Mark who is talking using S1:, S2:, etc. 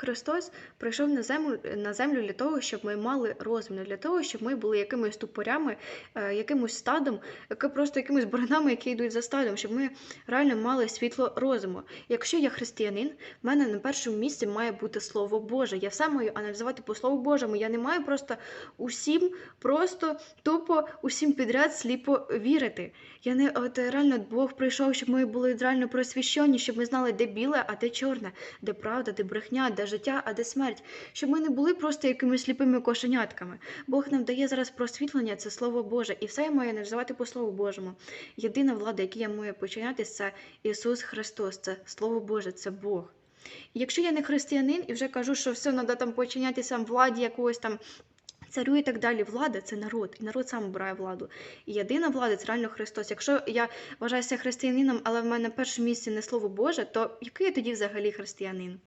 S1: Христос прийшов на землю на землю для того, щоб ми мали розум, для того, щоб ми були якимись тупорями, е, якимось стадом, просто якимись баранами, які йдуть за стадом, щоб ми реально мали світло розуму. Якщо я християнин, в мене на першому місці має бути Слово Боже. Я все маю аналізувати по Слову Божому. Я не маю просто усім, просто тупо усім підряд сліпо вірити. Я не от реально Бог прийшов, щоб ми були реально просвіщені, щоб ми знали, де біле, а де чорне, де правда, де брехня, де життя, а де смерть. Щоб ми не були просто якимись сліпими кошенятками. Бог нам дає зараз просвітлення, це Слово Боже, і все я маю аналізувати по Слову Божому. Єдина влада, яка я маю починятися, це Ісус Христос, це Слово Боже, це Бог. І якщо я не християнин і вже кажу, що все треба там починятися владі якогось там. Царю і так далі, влада це народ, і народ сам обирає владу. І єдина влада це реально Христос. Якщо я вважаюся християнином, але в мене на першому місці не слово Боже, то який я тоді взагалі християнин?